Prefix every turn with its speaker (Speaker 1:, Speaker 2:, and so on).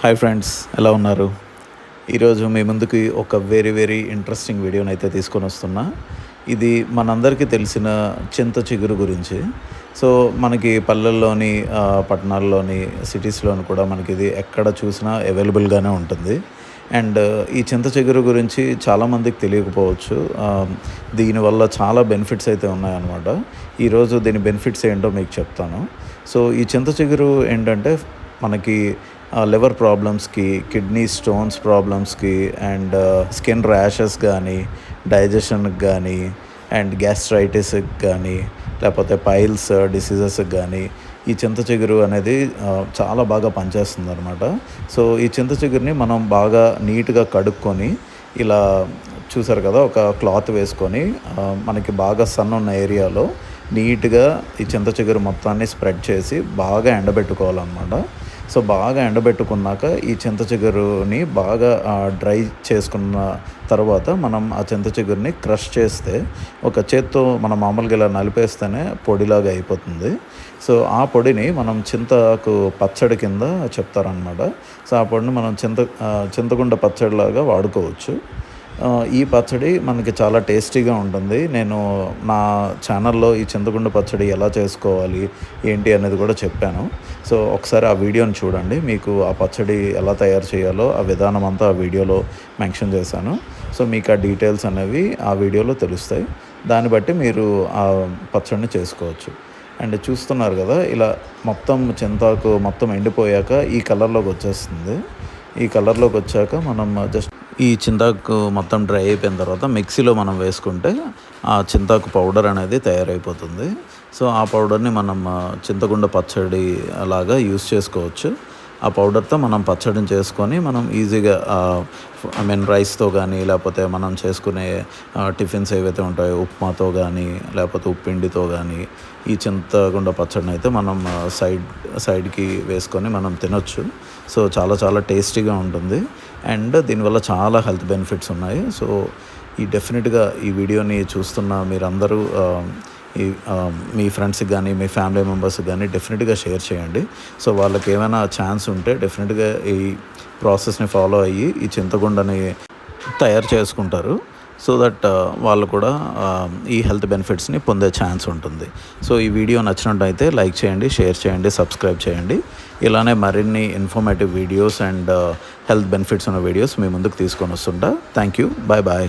Speaker 1: Hi friends ఎలా ఉన్నారు? ఈరోజు మీ ముందుకి ఒక వెరీ వెరీ ఇంట్రెస్టింగ్ వీడియోని అయితే తీసుకొని వస్తున్నా. ఇది మనందరికీ తెలిసిన చింత చిగురు గురించి. సో మనకి పల్లెల్లోని పట్టణాల్లోని సిటీస్లోని కూడా మనకి ఇది ఎక్కడ చూసినా అవైలబుల్గానే ఉంటుంది. అండ్ ఈ చింత చిగురు గురించి చాలామందికి తెలియకపోవచ్చు. దీనివల్ల చాలా బెనిఫిట్స్ అయితే ఉన్నాయన్నమాట. ఈరోజు దీని బెనిఫిట్స్ ఏంటో మీకు చెప్తాను. సో ఈ చింత చిగురు ఏంటంటే మనకి లివర్ ప్రాబ్లమ్స్కి కిడ్నీ స్టోన్స్ ప్రాబ్లమ్స్కి అండ్ స్కిన్ ర్యాషెస్ కానీ డైజెషన్కి కానీ అండ్ గ్యాస్ట్రైటిస్కి కానీ లేకపోతే పైల్స్ డిసీజెస్కి కానీ ఈ చింత చిగురు అనేది చాలా బాగా పనిచేస్తుంది అనమాట సో ఈ చింత చిగురిని మనం బాగా నీట్గా కడుక్కొని ఇలా చూసారు కదా ఒక క్లాత్ వేసుకొని మనకి బాగా సన్ ఉన్న ఏరియాలో నీట్గా ఈ చింత చిగురు మొత్తాన్ని స్ప్రెడ్ చేసి బాగా ఎండబెట్టుకోవాలన్నమాట. సో బాగా ఎండబెట్టుకున్నాక ఈ చింత చిగురుని బాగా డ్రై చేసుకున్న తర్వాత మనం ఆ చింత చిగురుని క్రష్ చేస్తే ఒక చేత్తో మనం మామూలుగా ఇలా నలిపేస్తేనే పొడిలాగా అయిపోతుంది. సో ఆ పొడిని మనం చింతకు పచ్చడి కింద చెప్తారనమాట సో ఆ పొడిని మనం చింత చింతగుండ పచ్చడిలాగా వాడుకోవచ్చు. ఈ పచ్చడి మనకి చాలా టేస్టీగా ఉంటుంది. నేను నా ఛానల్లో ఈ చింతగుండ పచ్చడి ఎలా చేసుకోవాలి ఏంటి అనేది కూడా చెప్పాను. సో ఒకసారి ఆ వీడియోని చూడండి. మీకు ఆ పచ్చడి ఎలా తయారు చేయాలో ఆ విధానం అంతా ఆ వీడియోలో మెన్షన్ చేశాను. సో మీకు ఆ డీటెయిల్స్ అనేవి ఆ వీడియోలో తెలుస్తాయి. దాన్ని బట్టి మీరు ఆ పచ్చడిని చేసుకోవచ్చు. అండ్ చూస్తున్నారు కదా ఇలా మొత్తం చింతాకు మొత్తం ఎండిపోయాక ఈ కలర్లోకి వచ్చేస్తుంది. ఈ కలర్లోకి వచ్చాక మనం జస్ట్ ఈ చింతాకు మొత్తం డ్రై అయిపోయిన తర్వాత మిక్సీలో మనం వేసుకుంటే ఆ చింతాకు పౌడర్ అనేది తయారైపోతుంది. సో ఆ పౌడర్ని మనం ఆ, చింతగుండ పచ్చడి లాగా యూస్ చేసుకోవచ్చు. ఆ పౌడర్తో మనం పచ్చడిని చేసుకొని మనం ఈజీగా ఐ మీన్ రైస్తో కానీ లేకపోతే మనం చేసుకునే టిఫిన్స్ ఏవైతే ఉంటాయో ఉప్మాతో కానీ లేకపోతే ఉప్పిండితో కానీ ఈ చింతగుండ పచ్చడిని అయితే మనం సైడ్ సైడ్కి వేసుకొని మనం తినొచ్చు. సో చాలా చాలా టేస్టీగా ఉంటుంది. అండ్ దీనివల్ల చాలా హెల్త్ బెనిఫిట్స్ ఉన్నాయి. సో ఈ డెఫినెట్గా ఈ వీడియోని చూస్తున్న మీరందరూ Um, మీ ఫ్రెండ్స్కి కానీ మీ ఫ్యామిలీ మెంబర్స్కి కానీ డెఫినెట్గా షేర్ చేయండి. సో వాళ్ళకి ఏమైనా ఛాన్స్ ఉంటే డెఫినెట్గా ఈ ప్రాసెస్ని ఫాలో అయ్యి ఈ చింతగుండని తయారు చేసుకుంటారు. సో దట్ uh, వాళ్ళు కూడా um, ఈ హెల్త్ బెనిఫిట్స్ని పొందే ఛాన్స్ ఉంటుంది. సో ఈ వీడియో నచ్చినట్టయితే లైక్ చేయండి షేర్ చేయండి సబ్స్క్రైబ్ చేయండి. ఇలానే మరిన్ని informative videos and health benefits ఉన్న వీడియోస్ మీ ముందుకు తీసుకొని వస్తుంటా. Thank you bye bye